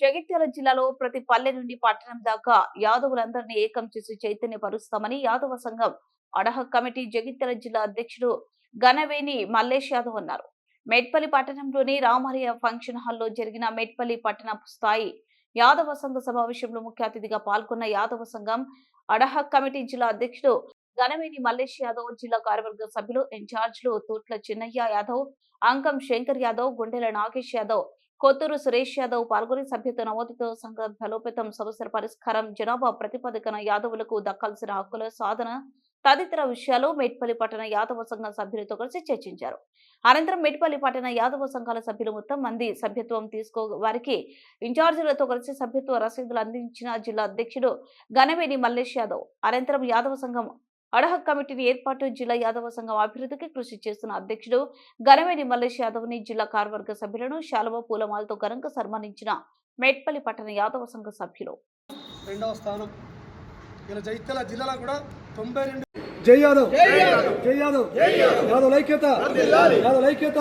జగిత్యాల జిల్లాలో ప్రతి పల్లె నుండి పట్టణం దాకా యాదవులందరినీ ఏకం చేసి చైతన్యపరుస్తామని యాదవ సంఘం అడహ కమిటీ జగిత్యాల జిల్లా అధ్యక్షుడు గణవేణి మల్లేష్ యాదవ్ అన్నారు. మేట్పల్లి పట్టణంలోని రామహరియ ఫంక్షన్ హాల్లో జరిగిన మేట్పల్లి పట్టణ స్థాయి యాదవ సంఘ సమావేశంలో ముఖ్య అతిథిగా పాల్గొన్న యాదవ సంఘం అడహ కమిటీ జిల్లా అధ్యక్షుడు గణవేణి మల్లేష్ యాదవ్ జిల్లా కార్యవర్గ సభ్యులు ఇన్ఛార్జ్లు తూట్ల చిన్నయ్య యాదవ్ అంకం శంకర్ యాదవ్ గుండెల నాగేష్ యాదవ్ కొత్తూరు సురేష్ యాదవ్ పాల్గొని సభ్యత్వ నమోదుతో సంఘ బలోపేతం సమస్యల పరిష్కారం జనాభా ప్రతిపాదికన యాదవులకు దక్కాల్సిన హక్కుల సాధన తదితర విషయాలు మేట్పల్లి పట్టణ యాదవ సంఘ సభ్యులతో కలిసి చర్చించారు. అనంతరం మేట్పల్లి పట్టణ యాదవ సంఘాల సభ్యులు మొత్తం మంది సభ్యత్వం తీసుకో వారికి ఇన్ఛార్జీలతో కలిసి సభ్యత్వ రసీదులు అందించిన జిల్లా అధ్యక్షుడు గణవేణి మల్లేష్ యాదవ్ అనంతరం యాదవ సంఘం అడహ కమిటీని ఏర్పాటు జిల్లా యాదవ సంఘం అభివృద్ధికి కృషి చేస్తున్న అధ్యక్షుడు గణవేణి మల్లేష్ యాదవ్ని జిల్లా కార్యవర్గ సభ్యులను శాలువ పూలమాలతో ఘనంగా సన్మానించిన మేట్పల్లి పట్టణ యాదవ సంఘ సభ్యులు. రెండవ స్థానం. ఇలా జైత్యాల జిల్లాలో కూడా తొంభై రెండు జై యాదవ్. జై యాదవ్. యాదవ్. ఐక్యత. యాదవ్ ఐక్యత.